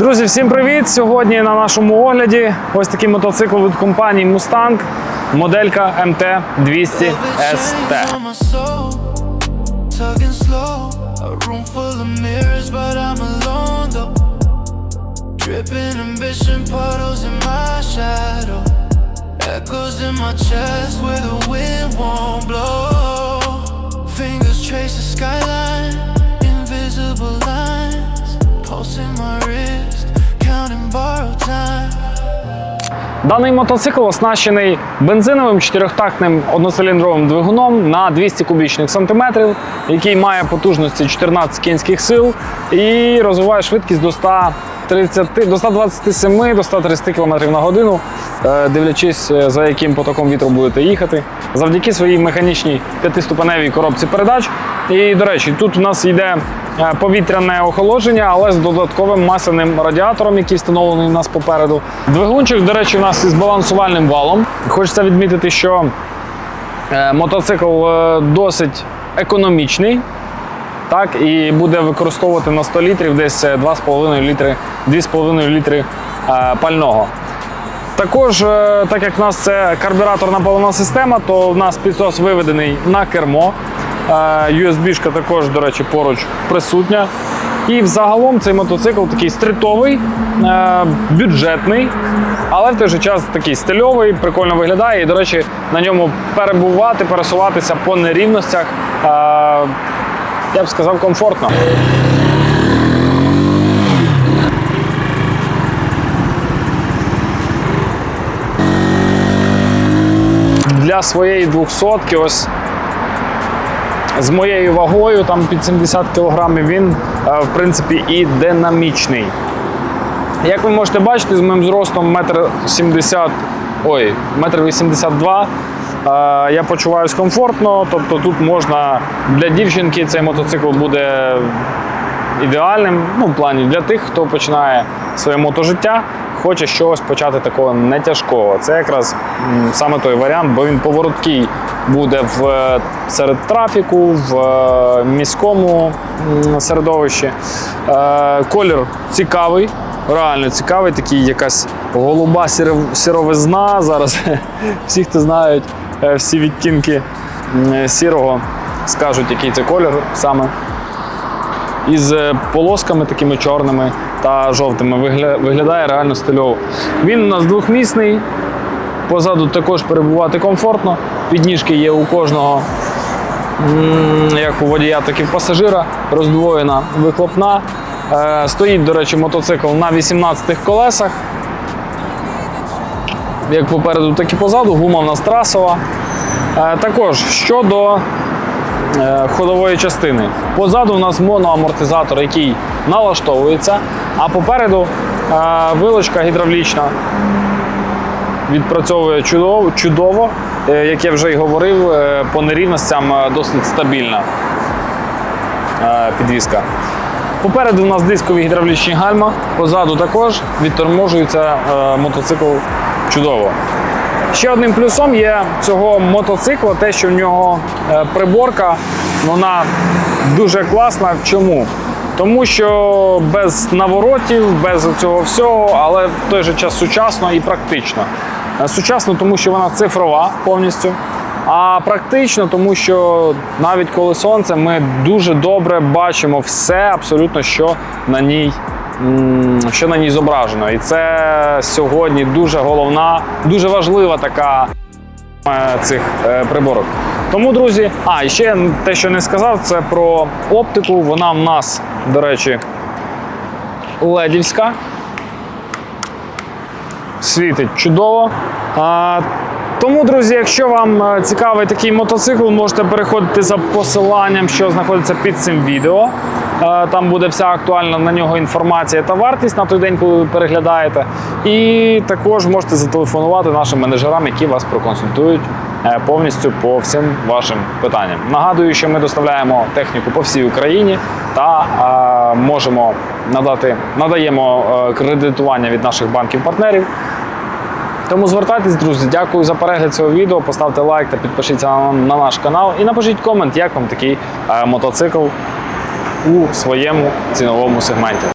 Друзі, всім привіт! Сьогодні на нашому огляді ось такий мотоцикл від компанії Mustang, моделька MT200 ST. on my soul, tugging Даний мотоцикл оснащений бензиновим чотирьохтактним одноциліндровим двигуном на 200 кубічних сантиметрів, який має потужності 14 кінських сил і розвиває швидкість до 130, до 127 до 130 км на годину, е, дивлячись е, за яким потоком вітру будете їхати, завдяки своїй механічній п'ятиступеневій коробці передач. І, до речі, тут у нас йде повітряне охолодження, але з додатковим масляним радіатором, який встановлений у нас попереду. Двигунчик, до речі, у нас із балансувальним валом. Хочеться відмітити, що е, мотоцикл е, досить економічний. Так, і буде використовувати на 100 літрів десь е, 2,5 літри, 2,5 літри е, пального. Також, е, так як в нас це карбюраторна паливна система, то в нас підсос виведений на кермо. USB-шка також, до речі, поруч присутня. І взагалом цей мотоцикл такий стрітовий, е, бюджетний, але в той же час такий стильовий, прикольно виглядає. І, до речі, на ньому перебувати, пересуватися по нерівностях, я б сказав, комфортно. для своєї 200 ось з моєю вагою, там під 70 кг, він е, в принципі і динамічний. Як ви можете бачити, з моїм зростом 1,70 м, ой, 1,82 м, е, я почуваюся комфортно, тобто тут можна для дівчинки цей мотоцикл буде ідеальним ну, в плані для тих, хто починає своє мотожиття, хоче щось почати такого не тяжкого. Це якраз саме той варіант, бо він повороткий буде в, е, серед трафіку, в е, міському середовищі. Е, колір цікавий. Реально цікавий, такий якась голуба сіровизна. Зараз всі, хто знають всі відтінки сірого, скажуть, який це колір саме із полосками такими чорними та жовтими. Виглядає реально стильово. Він у нас двохмісний. Позаду також перебувати комфортно. Підніжки є у кожного, як у водія, так і в пасажира. Роздвоєна вихлопна. Е, Стоїть, до речі, мотоцикл на 18 колесах. Як попереду, так і позаду. Гума в нас трасова. Е, Також щодо ходової частини. Позаду у нас моноамортизатор, який налаштовується, а попереду е, вилочка гідравлічна відпрацьовує чудово, чудово. Е, Як я вже й говорив, е, по нерівностям е, досить стабільна е, підвізка. Попереду у нас дискові гідравлічні гальма, позаду також відторможується е, мотоцикл чудово. Ще одним плюсом є цього мотоцикла те, що в нього е, приборка вона дуже класна. Чому? Тому що без наворотів, без цього всього, але в той же час сучасно і практично. Е, Сучасно, тому що вона цифрова повністю. А практично, тому що навіть коли сонце, ми дуже добре бачимо все, абсолютно, що на ній, що на ній зображено. І це сьогодні дуже головна, дуже важлива така е, цих е, приборок. Тому, друзі, а ще те, що не сказав, це про оптику. Вона в нас, до речі, ледівська. Світить чудово. Тому, друзі, якщо вам е, цікавий такий мотоцикл, можете переходити за посиланням, що знаходиться під цим відео. Е, Там буде вся актуальна на нього інформація та вартість на той день, коли ви переглядаєте. І також можете зателефонувати нашим менеджерам, які вас проконсультують е, повністю по всім вашим питанням. Нагадую, що ми доставляємо техніку по всій Україні та можемо надати, надаємо кредитування від наших банків-партнерів. Тому звертайтесь, друзі. Дякую за перегляд цього відео. Поставте лайк та підпишіться на, на наш канал. І напишіть комент, як вам такий е, мотоцикл у своєму ціновому сегменті.